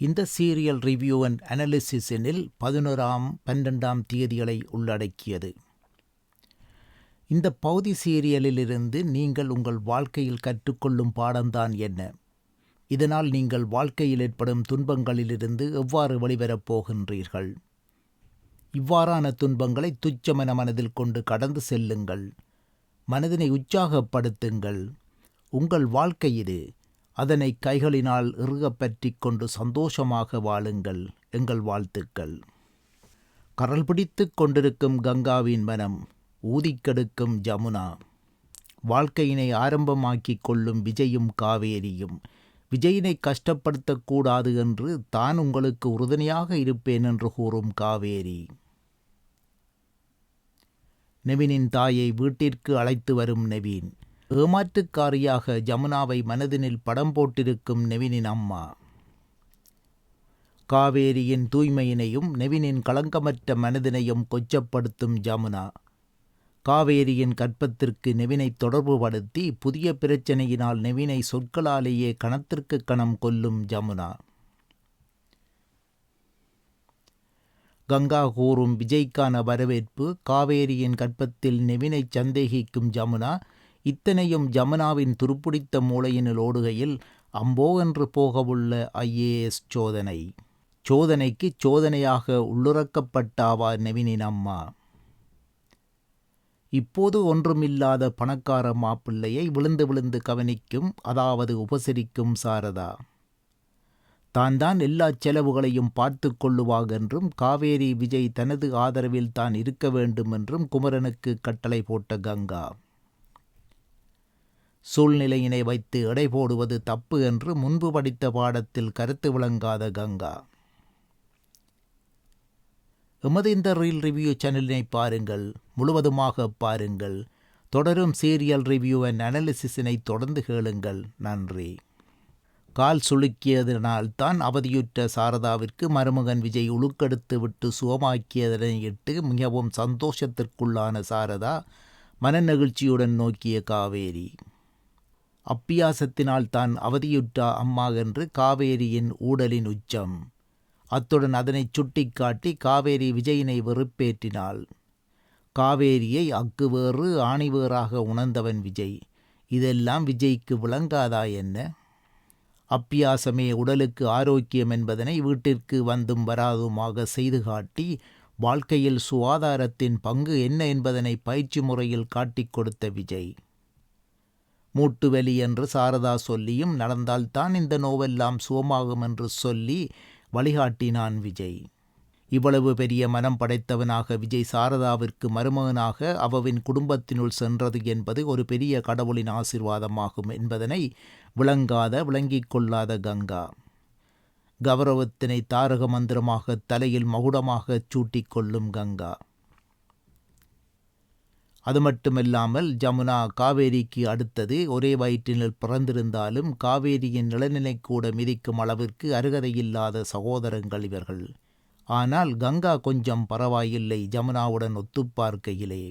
இந்த serial review and அனாலிசிஸினில் பதினோராம் பன்னெண்டாம் தேதிகளை உள்ளடக்கியது. இந்த பகுதி சீரியலிலிருந்து நீங்கள் உங்கள் வாழ்க்கையில் கற்றுக்கொள்ளும் பாடம்தான் என்ன? இதனால் நீங்கள் வாழ்க்கையில் ஏற்படும் துன்பங்களிலிருந்து எவ்வாறு வெளிவரப் போகின்றீர்கள்? இவ்வாறான துன்பங்களை துச்சமென மனதில் கொண்டு கடந்து செல்லுங்கள். மனதினை உற்சாகப்படுத்துங்கள். உங்கள் வாழ்க்கை இது. அதனை கைகளினால் இறுகப் பற்றி கொண்டு சந்தோஷமாக வாழுங்கள் எங்கள் வாழ்த்துக்கள். கரல் பிடித்து கொண்டிருக்கும் கங்காவின் மனம் ஊதிக்கெடுக்கும் ஜமுனா வாழ்க்கையினை ஆரம்பமாக்கிக் கொள்ளும் விஜயும் காவேரியும் விஜயினை கஷ்டப்படுத்தக்கூடாது என்று தான் உங்களுக்கு உறுதுணையாக இருப்பேன் என்று கூறும் காவேரி. நெவினின் தாயை வீட்டிற்கு அழைத்து வரும் நெவின் ஏமாற்றுக்காரியாக ஜமுனாவை மனதினில் படம் போட்டிருக்கும் நெவினின் அம்மா. காவேரியின் தூய்மையினையும் நெவினின் களங்கமற்ற மனதினையும் கொச்சப்படுத்தும் ஜமுனா. காவேரியின் கற்பத்திற்கு நெவினை தொடர்புபடுத்தி புதிய பிரச்சனையினால் நெவினை சொற்களாலேயே கணத்திற்கு கணம் கொல்லும் ஜமுனா. கங்கா கூறும் விஜய்க்கான வரவேற்பு காவேரியின் கற்பத்தில் நெவினை சந்தேகிக்கும் ஜமுனா இத்தனையும் ஜமுனாவின் துருப்பிடித்த மூளையினில் ஓடுகையில் அம்போ என்று போகவுள்ள ஐஏஎஸ் சோதனை. சோதனைக்கு சோதனையாக உள்ளுறக்கப்பட்டாவா நெவினின் அம்மா? இப்போது ஒன்றுமில்லாத பணக்கார மாப்பிள்ளையை விழுந்து விழுந்து கவனிக்கும் அதாவது உபசரிக்கும் சாரதா. தான் தான் எல்லா செலவுகளையும் பார்த்து கொள்ளுவாக என்றும் காவேரி விஜய் தனது ஆதரவில் தான் இருக்க வேண்டும் என்றும் குமரனுக்கு கட்டளை போட்ட கங்கா. சூழ்நிலையினை வைத்து எடை போடுவது தப்பு என்று முன்பு படித்த பாடத்தில் கருத்து விளங்காத கங்கா. எமது இந்த ரீல் ரிவ்யூ சேனலினை பாருங்கள் முழுவதுமாக பாருங்கள். தொடரும் சீரியல் ரிவ்யூ அண்ட் அனாலிசிஸினை தொடர்ந்து கேளுங்கள். நன்றி. கால் சுளுக்கியதனால் தான் அவதியுற்ற சாரதாவிற்கு மருமகன் விஜய் உழுக்கெடுத்து விட்டு சுகமாக்கியதனையிட்டு மிகவும் சந்தோஷத்திற்குள்ளான சாரதா மனநெகிழ்ச்சியுடன் நோக்கிய காவேரி. அப்பியாசத்தினால் தான் அவதியுற்ற அம்மா என்று காவேரியின் ஊடலின் உச்சம். அத்துடன் அதனை சுட்டிக்காட்டி காவேரி விஜயினை வெறுப்பேற்றினாள். காவேரியை அக்கு வேறு ஆணிவேறாக உணர்ந்தவன் விஜய். இதெல்லாம் விஜய்க்கு விளங்காதா என்ன? அப்பியாசமே உடலுக்கு ஆரோக்கியம் என்பதனை வீட்டிற்கு வந்தும் வராதுமாக செய்து காட்டி வாழ்க்கையில் சுகாதாரத்தின் பங்கு என்ன என்பதனை பயிற்சி முறையில் காட்டிக் கொடுத்த விஜய். மூட்டுவலி என்று சாரதா சொல்லியும் நடந்தால்தான் இந்த நோவெல்லாம் சுகமாகும் என்று சொல்லி வழிகாட்டினான் விஜய். இவ்வளவு பெரிய மனம் படைத்தவனாக விஜய் சாரதாவிற்கு மருமகனாக அவவின் குடும்பத்தினுள் சென்றது என்பது ஒரு பெரிய கடவுளின் ஆசிர்வாதமாகும் என்பதனை விளங்காத விளங்கிக் கொள்ளாத கங்கா. கௌரவத்தினை தாரக மந்திரமாக தலையில் மகுடமாகச் சூட்டிக் கொள்ளும் கங்கா. அது மட்டுமல்லாமல் ஜமுனா காவேரிக்கு அடுத்தது ஒரே வயிற்றினில் பிறந்திருந்தாலும் காவேரியின் நிலநிலை கூட மிதிக்கும் அளவிற்கு அருகதையில்லாத சகோதரங்கள் இவர்கள். ஆனால் கங்கா கொஞ்சம் பரவாயில்லை ஜமுனாவுடன் ஒத்துப்பார்க்கையிலே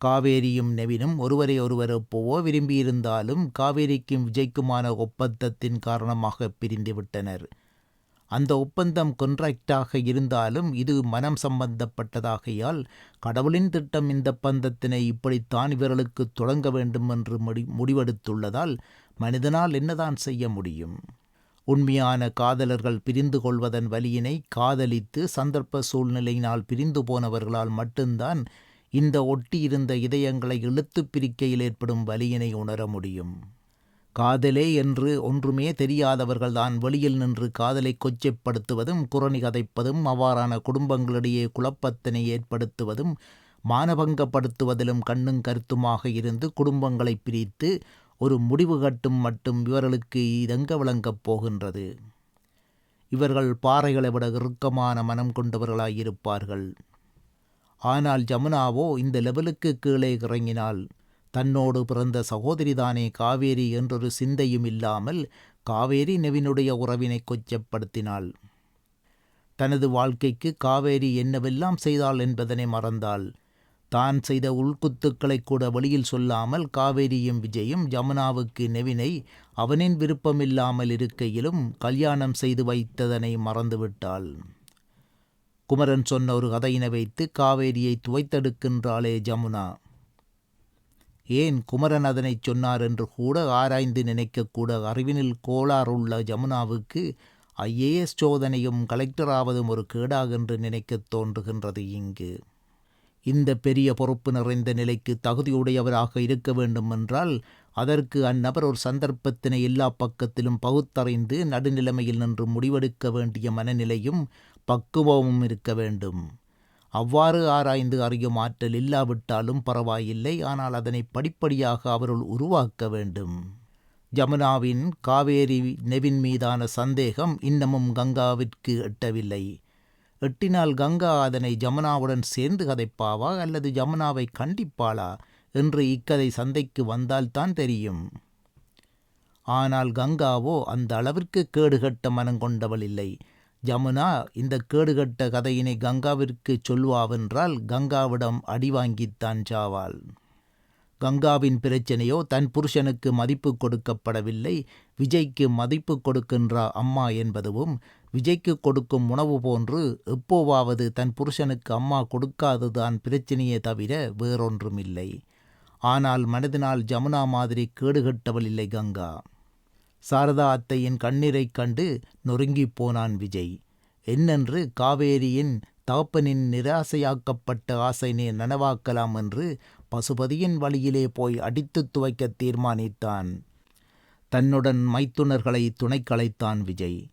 காவேரியும் நெவினும் ஒருவரை ஒருவர் ஒப்பவோ விரும்பியிருந்தாலும் காவேரிக்கும் விஜய்க்குமான ஒப்பந்தத்தின் காரணமாக பிரிந்துவிட்டனர் அந்த ஒப்பந்தம் கொன்ட்ராக்டாக இருந்தாலும் இது மனம் சம்பந்தப்பட்டதாகையால் கடவுளின் திட்டம் இந்த பந்தத்தினை இப்படித்தான் இவர்களுக்கு தொடங்க வேண்டும் என்று முடி முடிவெடுத்துள்ளதால் மனிதனால் என்னதான் செய்ய முடியும்? உண்மையான காதலர்கள் பிரிந்து கொள்வதன் வலியினை காதலித்து சந்தர்ப்ப சூழ்நிலையினால் பிரிந்து போனவர்களால் மட்டும்தான் இந்த ஒட்டியிருந்த இதயங்களை இழுத்து பிரிக்கையில் ஏற்படும் வலியினை உணர முடியும். காதலே என்று ஒன்றுமே தெரியாதவர்கள்தான் வெளியில் நின்று காதலை கொச்சைப்படுத்துவதும் குரணி கதைப்பதும் அவ்வாறான குடும்பங்களிடையே குழப்பத்தினை ஏற்படுத்துவதும் மானபங்கப்படுத்துவதிலும் கண்ணும் கருத்துமாக இருந்து குடும்பங்களை பிரித்து ஒரு முடிவு கட்டும் மட்டும் இவர்களுக்கு இதங்க விளங்கப் போகின்றது. இவர்கள் பாறைகளை விட இறுக்கமான மனம் கொண்டவர்களாயிருப்பார்கள். ஆனால் ஜமுனாவோ இந்த லெவலுக்கு கீழே இறங்கினால் தன்னோடு பிறந்த சகோதரிதானே காவேரி என்றொரு சிந்தையும் இல்லாமல் காவேரி நெவினுடைய உறவினை கொச்சப்படுத்தினாள். தனது வாழ்க்கைக்கு காவேரி என்னவெல்லாம் செய்தாள் என்பதனை மறந்தாள். தான் செய்த உள்குத்துக்களை கூட வெளியில் சொல்லாமல் காவேரியும் விஜயும் ஜமுனாவுக்கு நெவினை அவனின் விருப்பமில்லாமல் இருக்கையிலும் கல்யாணம் செய்து வைத்ததனை மறந்துவிட்டாள். குமரன் சொன்ன ஒரு கதையினை வைத்து காவேரியை துவைத்தெடுக்கின்றாளே ஜமுனா ஏன் குமரன் அதனைச் சொன்னார் என்று கூட ஆராய்ந்து நினைக்கக்கூட அறிவினில் கோளாறுள்ள ஜமுனாவுக்கு ஐஏஎஸ் சோதனையும் கலெக்டராவதும் ஒரு கேடாகென்று நினைக்கத் தோன்றுகின்றது இங்கு. இந்த பெரிய பொறுப்பு நிறைந்த நிலைக்கு தகுதியுடையவராக இருக்க வேண்டும் என்றால் அதற்கு அந்நபர் ஒரு சந்தர்ப்பத்தினை எல்லா பக்கத்திலும் பகுத்தறிந்து நடுநிலைமையில் நின்று முடிவெடுக்க வேண்டிய மனநிலையும் பக்குவமும் இருக்க வேண்டும். அவ்வாறு ஆராய்ந்து அறியும் ஆற்றல் இல்லாவிட்டாலும் பரவாயில்லை ஆனால் அதனை படிப்படியாக அவருள் உருவாக்க வேண்டும். ஜமுனாவின் காவேரி நெவின் மீதான சந்தேகம் இன்னமும் கங்காவிற்கு எட்டவில்லை. எட்டினால் கங்கா அதனை ஜமுனாவுடன் சேர்ந்து கதைப்பாவா அல்லது ஜமுனாவை கண்டிப்பாளா என்று இக்கதை சந்தைக்கு வந்தால்தான் தெரியும். ஆனால் கங்காவோ அந்த அளவிற்கு கேடுகட்ட மனம் கொண்டவள் இல்லை. யமுனா இந்த கேடுகட்ட கதையினை கங்காவிற்கு சொல்வாவென்றால் கங்காவிடம் அடி வாங்கித்தான் சாவாள். கங்காவின் பிரச்சனையோ தன் புருஷனுக்கு மதிப்பு கொடுக்கப்படவில்லை விஜய்க்கு மதிப்பு கொடுக்கின்ற அம்மா என்பதுவும் விஜய்க்கு கொடுக்கும் உணவு போன்று எப்போவாவது தன் புருஷனுக்கு அம்மா கொடுக்காதுதான் பிரச்சனையே தவிர வேறொன்றுமில்லை. ஆனால் மனதினால் ஜமுனா மாதிரி கேடுகட்டவள் இல்லை கங்கா. சாரதா அத்தையின் கண்ணீரைக் கண்டு நொறுங்கிப் போனான் விஜய். என்னென்று காவேரியின் தகப்பனின் நிராசையாக்கப்பட்ட ஆசைனை நனவாக்கலாம் என்று பசுபதியின் வழியிலே போய் அடித்துத் துவைக்க தீர்மானித்தான். தன்னுடன் மைத்துனர்களை துணைக்கலைத்தான் விஜய்.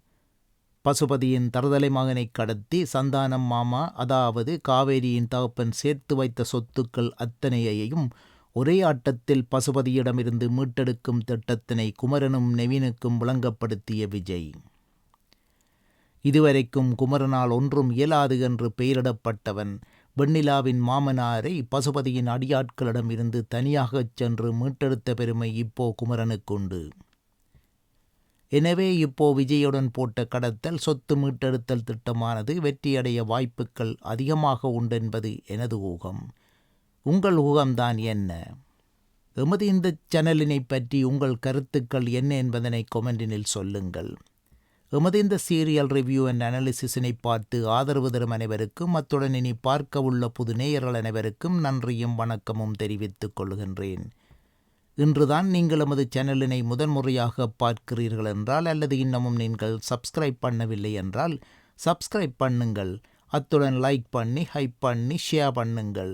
பசுபதியின் தரதலை மகனை கடத்தி சந்தானம் மாமா அதாவது காவேரியின் தகப்பன் சேர்த்து வைத்த சொத்துக்கள் அத்தனையையும் ஒரே ஆட்டத்தில் பசுபதியிடமிருந்து மீட்டெடுக்கும் திட்டத்தினை குமரனும் நெவினுக்கும் விளங்கப்படுத்திய விஜய். இதுவரைக்கும் குமரனால் ஒன்றும் இயலாது என்று பெயரிடப்பட்டவன் வெண்ணிலாவின் மாமனாரை பசுபதியின் அடியாட்களிடமிருந்து தனியாகச் சென்று மீட்டெடுத்த பெருமை இப்போ குமரனுக்குண்டு எனவே இப்போ விஜயுடன் போட்ட கடத்தல் சொத்து மீட்டெடுத்தல் திட்டமானது வெற்றியடைய வாய்ப்புகள் அதிகமாக உண்டென்பது எனது ஊகம். உங்கள் ஊகம்தான் என்ன? எமது இந்த சேனலினை பற்றி உங்கள் கருத்துக்கள் என்ன என்பதனை கொமெண்டினில் சொல்லுங்கள். எமது இந்த சீரியல் ரிவ்யூ அண்ட் அனாலிசிஸினை பார்த்து ஆதரவு தரும் அனைவருக்கும் அத்துடன் இனி பார்க்க உள்ள புது நேயர்கள் அனைவருக்கும் நன்றியும் வணக்கமும் தெரிவித்துக் கொள்கின்றேன். இன்றுதான் நீங்கள் எமது சேனலினை முதன்முறையாக பார்க்கிறீர்கள் என்றால் அல்லது இன்னமும் நீங்கள் சப்ஸ்கிரைப் பண்ணவில்லை என்றால் சப்ஸ்கிரைப் பண்ணுங்கள். அத்துடன் லைக் பண்ணி ஹைப் பண்ணி ஷேர் பண்ணுங்கள்.